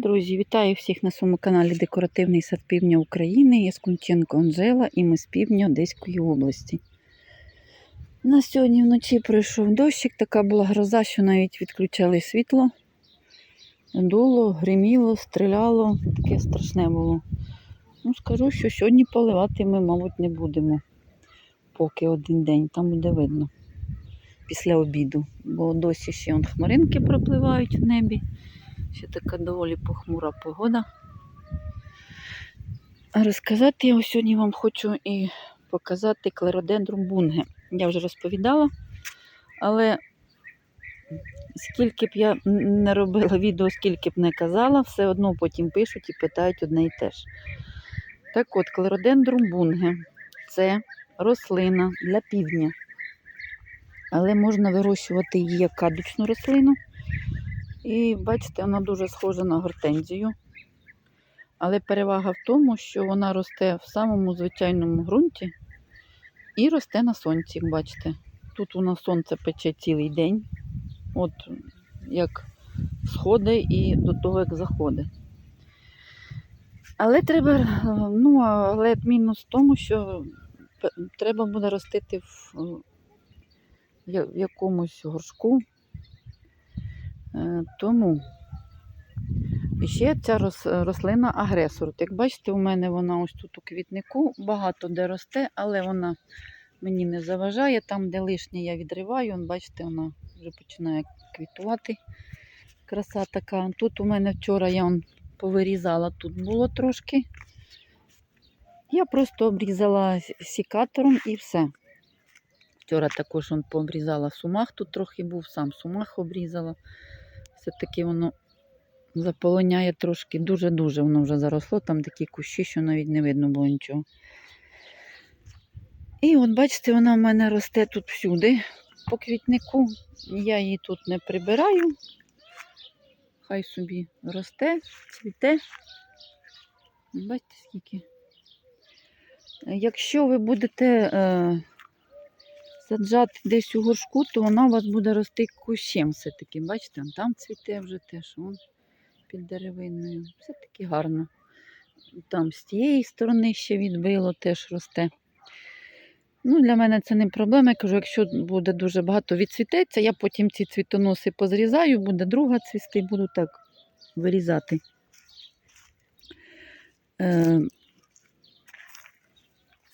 Друзі, вітаю всіх на своєму каналі Декоративний сад Півдня України. Я Скунченко Анжела і ми з півдня Одеської області. У нас сьогодні вночі пройшов дощик, така була гроза, що навіть відключали світло. Дуло, гриміло, стріляло, таке страшне було. Ну, скажу, що сьогодні поливати ми, мабуть, не будемо, поки один день, там буде видно після обіду, бо досі ще он хмаринки пропливають в небі. Ще така доволі похмура погода. Розказати я сьогодні вам хочу і показати клеродендрум бунге. Я вже розповідала, але скільки б я не робила відео, скільки б не казала, все одно потім пишуть і питають одне і те ж. Так от, клеродендрум бунге це рослина для півдня. Але можна вирощувати її як кадучну рослину. І бачите, вона дуже схожа на гортензію. Але перевага в тому, що вона росте в самому звичайному ґрунті і росте на сонці, бачите. Тут у нас сонце пече цілий день. От як сходить і до того, як заходить. Але треба, ну, але мінус в тому, що треба буде ростити в якомусь горшку. Тому ще ця рослина агресор. Як бачите, у мене вона ось тут у квітнику, багато де росте, але вона мені не заважає. Там, де лишнє, я відриваю. Бачите, вона вже починає квітувати. Краса така. Тут у мене вчора я повирізала, тут було трошки. Я просто обрізала сікатором і все. Вчора також вон, пообрізала сумах, тут трохи був, сам сумах обрізала. Все-таки воно заполоняє трошки, дуже-дуже воно вже заросло, там такі кущі, що навіть не видно було нічого. І от бачите, вона в мене росте тут всюди, по квітнику. Я її тут не прибираю. Хай собі росте, цвіте. Бачите, скільки. Якщо ви будете е, саджати десь у горшку, то вона у вас буде рости кущем все-таки. Бачите, там цвіте вже теж, вон під деревиною. Все-таки гарно. Там з тієї сторони ще відбило, теж росте. Ну, Для мене це не проблема. Я кажу, якщо буде дуже багато відцвітеться, я потім ці цвітоноси позрізаю, буде друга цвісти, буду так вирізати. Е,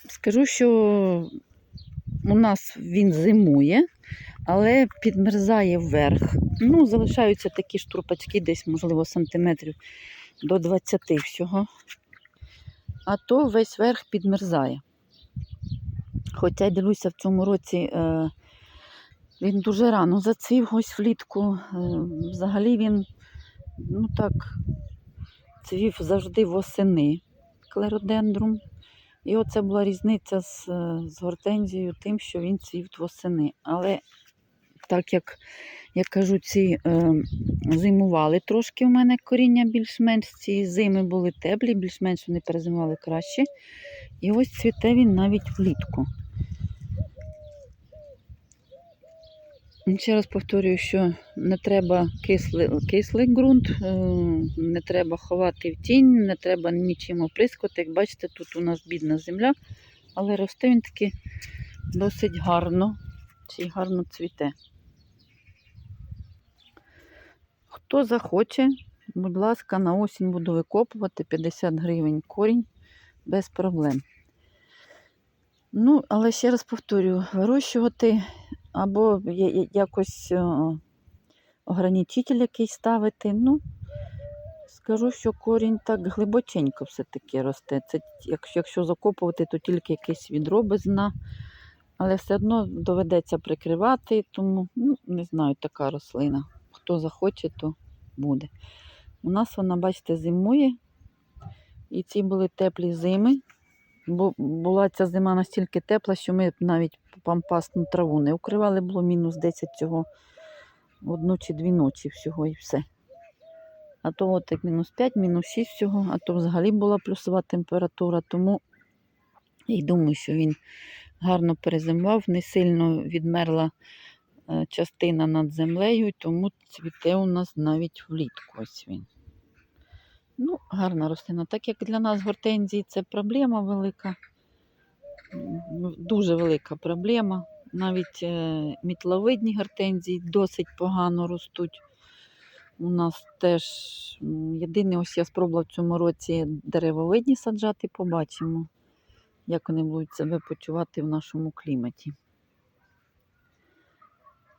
Скажу, що у нас він зимує, але підмерзає вверх. Ну, залишаються такі штурпачки, десь, можливо, сантиметрів до 20 всього. А то весь верх підмерзає. Хоча дивлюся, в цьому році е, він дуже рано зацвів ось влітку. Е, взагалі він, ну так, цвів завжди восени клеродендрум. І оце була різниця з з гортензією тим, що він цвів восени. Але так як як кажу, ці е, зимували трошки у мене коріння більш-менш, ці зими були теплі, більш-менш вони перезимували краще. І ось цвіте він навіть влітку. Ще раз повторюю, що не треба кислий, кислий ґрунт, е, не треба ховати в тінь, не треба нічим оприскувати. Як бачите, тут у нас бідна земля, але росте він таки досить гарно, чи гарно цвіте. Хто захоче, будь ласка, на осінь буду викопувати 50 гривень корінь без проблем. Ну, але ще раз повторюю, вирощувати або якось ограничитель якийсь ставити. Ну, скажу, що корінь так глибоченько все-таки росте. Це Якщо закопувати, то тільки якесь відро без дна. Але все одно доведеться прикривати, тому, ну, не знаю, така рослина. Хто захоче, то буде. У нас вона, бачите, зимує. І ці були теплі зими. Була ця зима настільки тепла, що ми навіть пампасну траву не укривали, було мінус 10 цього одну чи дві ночі всього і все. А то от як мінус 5, мінус 6 всього, а то взагалі була плюсова температура, тому і думаю, що він гарно перезимував, не сильно відмерла е, частина над землею, тому цвіте у нас навіть влітку ось він. Ну, гарна рослина. Так як для нас гортензії це проблема велика, дуже велика проблема. Навіть е, мітловидні гортензії досить погано ростуть. У нас теж єдине, ось я спробувала в цьому році деревовидні саджати, побачимо, як вони будуть себе почувати в нашому кліматі.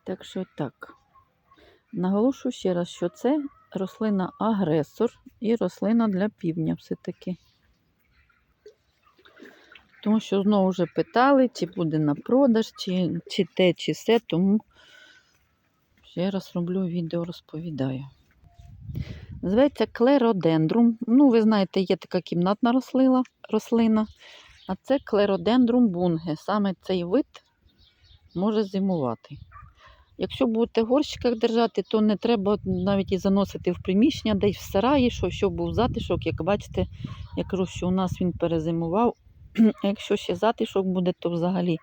Так що так. Наголошую ще раз, що це рослина агресор і рослина для півня все-таки. Тому що знову вже питали, чи буде на продаж, чи, чи те, чи все, тому ще раз роблю відео, розповідаю. Зветься клеродендрум. Ну, ви знаєте, є така кімнатна рослина, рослина а це клеродендрум бунге. Саме цей вид може зимувати. Якщо будете в горщиках держати, то не треба навіть і заносити в приміщення, десь в сараї, що, щоб був затишок. Як бачите, я кажу, що у нас він перезимував. Якщо ще затишок буде, то взагалі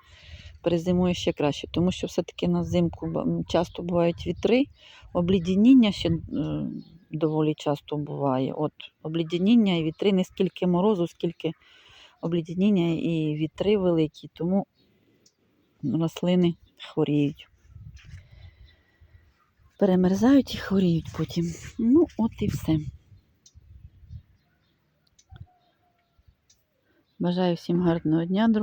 перезимує ще краще. Тому що все-таки на взимку часто бувають вітри, облідяніння ще е, доволі часто буває. От облідяніння і вітри не скільки морозу, скільки облідяніння і вітри великі, тому рослини хворіють. Перемерзають і хворіють потім. Ну, от і все. Бажаю всім гарного дня, друзі.